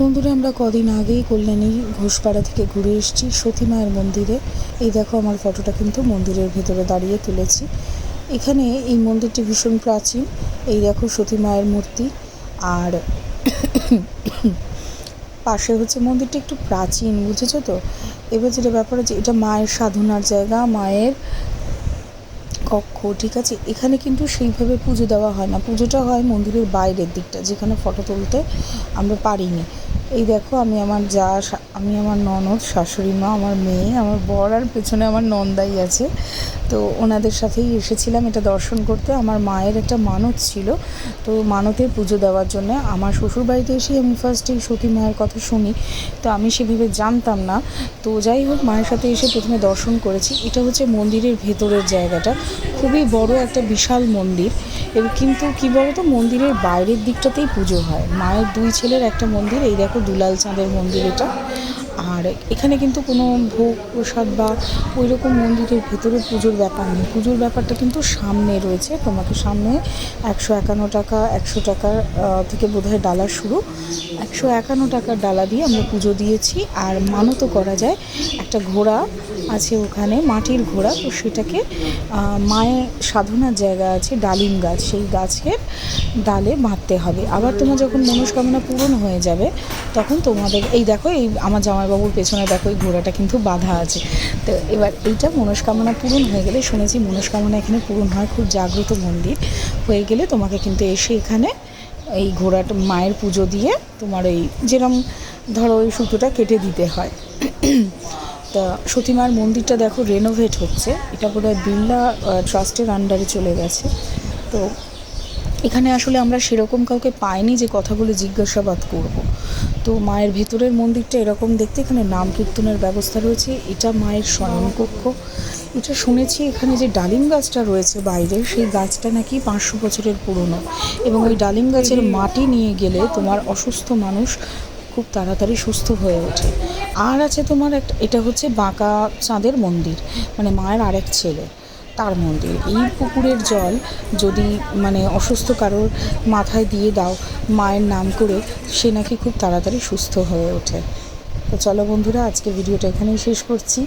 বন্ধুরা, আমরা কদিন আগেই কল্যাণী ঘোষপাড়া থেকে ঘুরে এসেছি সতী মায়ের মন্দিরে। এই দেখো, আমার ফটোটা কিন্তু মন্দিরের ভেতরে দাঁড়িয়ে তুলেছি। এখানে এই মন্দিরটি ভীষণ প্রাচীন। এই দেখো, সতী মায়ের মূর্তি। আর পাশে হচ্ছে মন্দিরটা একটু প্রাচীন, বুঝেছ তো? এবার যেটা ব্যাপার হচ্ছে, এটা মায়ের সাধনার জায়গা, মায়ের কক্ষ, ঠিক আছে? এখানে কিন্তু সেইভাবে পুজো দেওয়া হয় না। পুজোটা হয় মন্দিরের বাইরের দিকটা, যেখানে ফটো তুলতে আমরা পারিনি। এই দেখো, আমি আমার যা আমি আমার ননদ, শাশুড়ি মা, আমার মেয়ে, আমার বর, আর পেছনে আমার নন্দাই আছে। তো ওনাদের সাথেই এসেছিলাম এটা দর্শন করতে। আমার মায়ের একটা মানত ছিল। তো মানতের পুজো দেওয়ার জন্য আমার শ্বশুর বাড়িতে এসেই আমি ফার্স্ট এই সতী মায়ের কথা শুনি। তো আমি সেভাবে জানতাম না। তো যাই হোক, মায়ের সাথে এসে প্রথমে দর্শন করেছি। এটা হচ্ছে মন্দিরের ভেতরের জায়গাটা। খুবই বড় একটা বিশাল মন্দির। এবং কিন্তু কী বলতো, মন্দিরের বাইরের দিকটাতেই পুজো হয়। মায়ের দুই ছেলের একটা মন্দির, এই দেখো দুলাল চাঁদের মন্দির এটা। আর এখানে কিন্তু কোনো ভোগ প্রসাদ বা ওই রকম মন্দিরের ভেতরে পুজোর ব্যাপার নেই। পুজোর ব্যাপারটা কিন্তু সামনে রয়েছে। তোমাকে সামনে একশো একান্ন টাকা, একশো টাকার থেকে বোধহয় ডালা শুরু। একশো একান্ন টাকার ডালা দিয়ে আমরা পুজো দিয়েছি। আর মানতও করা যায় একটা ঘোড়া আছে ওখানে, মাটির ঘোড়া। তো সেটাকে মায়ের সাধনার জায়গা আছে, ডালিম গাছ। সেই গাছের ডালে বাঁধতে হবে। আবার তোমার যখন মনস্কামনা পূরণ হয়ে যাবে, তখন তোমাদের, এই দেখো, এই আমার জামাইবাবুর পেছনে দেখো এই ঘোড়াটা কিন্তু বাঁধা আছে। তো এবার এইটা মনস্কামনা পূরণ হয়ে গেলে শুনেছি মনস্কামনা এখানে পূরণ হয়, খুব জাগ্রত মন্দির। হয়ে গেলে তোমাকে কিন্তু এসে এখানে এই ঘোড়াটা, মায়ের পুজো দিয়ে তোমার এই যেরম ধরো ওই সুতোটা কেটে দিতে হয়। তা সতীমার মন্দিরটা দেখো রেনোভেট হচ্ছে। এটা বোধহয় বিড়লা ট্রাস্টের আন্ডারে চলে গেছে। তো এখানে আসলে আমরা সেরকম কাউকে পাইনি যে কথা বলে জিজ্ঞাসাবাদ করব। তো মায়ের ভেতরের মন্দিরটা এরকম দেখতে, এখানে নাম কীর্তনের ব্যবস্থা রয়েছে। এটা মায়ের শয়নকক্ষ এটা শুনেছি এখানে যে ডালিম গাছটা রয়েছে বাইরে, সেই গাছটা নাকি পাঁচশো বছরের পুরনো। এবং ওই ডালিম গাছের মাটি নিয়ে গেলে তোমার অসুস্থ মানুষ খুব তাড়াতাড়ি সুস্থ হয়ে ওঠে। আর আছে তোমার একটা, এটা হচ্ছে বাঁকা চাঁদের মন্দির মানে মায়ের আরেক ছেলে। তার মন্দির এই পুকুরের জল যদি মানে অসুস্থ কারোর মাথায় দিয়ে দাও মায়ের নাম করে, সে নাকি খুব তাড়াতাড়ি সুস্থ হয়ে ওঠে। তো চলো বন্ধুরা আজকে ভিডিওটা এখানেই শেষ করছি।